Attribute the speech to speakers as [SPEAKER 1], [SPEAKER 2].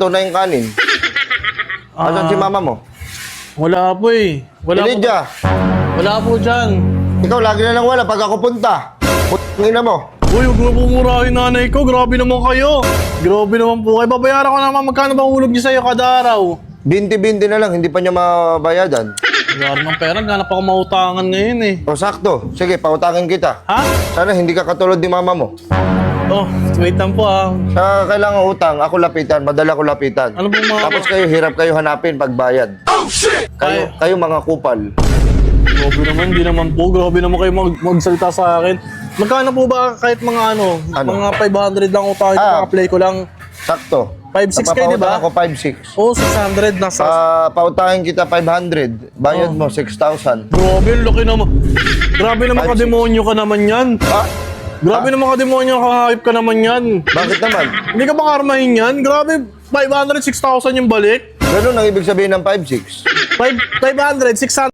[SPEAKER 1] ito na yung kanin. Asan si mama mo?
[SPEAKER 2] Wala po eh. Wala po, wala po dyan.
[SPEAKER 1] ikaw lagi na lang wala pag ako punta. Putangin na mo.
[SPEAKER 2] Uy, huwag mo pumurahin nanay ko. Grabe naman kayo. Grabe naman po kayo. Babayaran ko naman magkano ba hulog niyo sa'yo kada araw.
[SPEAKER 1] Binti-binti na lang, hindi pa niya mabayadan.
[SPEAKER 2] Wala naman pera. Ganap ako mautangan ngayon eh.
[SPEAKER 1] O sakto, sige, pautangin kita.
[SPEAKER 2] Ha?
[SPEAKER 1] Sana hindi ka katulad ni mama mo.
[SPEAKER 2] Oh, wait lang po ah.
[SPEAKER 1] Sa kailangan utang, ako lapitan, madala ko lapitan.
[SPEAKER 2] Ano pong mga...
[SPEAKER 1] Tapos kayo, hirap kayo hanapin pagbayad. Kayo, kayo mga kupal.
[SPEAKER 2] Grabe naman, hindi naman po. Grabe naman kayo mag magsalita sa akin. Magkano po ba kahit mga ano,
[SPEAKER 1] Ano?
[SPEAKER 2] mga 500 lang utang
[SPEAKER 1] Ah.
[SPEAKER 2] play ko lang.
[SPEAKER 1] Sakto.
[SPEAKER 2] 5-6 kayo, di ba?
[SPEAKER 1] Ako 5-6.
[SPEAKER 2] Oh, 600 nasa...
[SPEAKER 1] Ah, pautangin kita 500. Bayad mo 6,000.
[SPEAKER 2] Grabe, ang laki naman. Grabe naman
[SPEAKER 1] Five,
[SPEAKER 2] ka-demonyo ka naman yan.
[SPEAKER 1] Ah,
[SPEAKER 2] Grabe naman ka-demonyo ka hype ka naman yan.
[SPEAKER 1] bakit naman?
[SPEAKER 2] Hindi ka ba karmahin yan? Grabe, 500, 6,000 yung balik.
[SPEAKER 1] Ganun ang ibig sabihin ng 5-6.
[SPEAKER 2] 5, 500, 600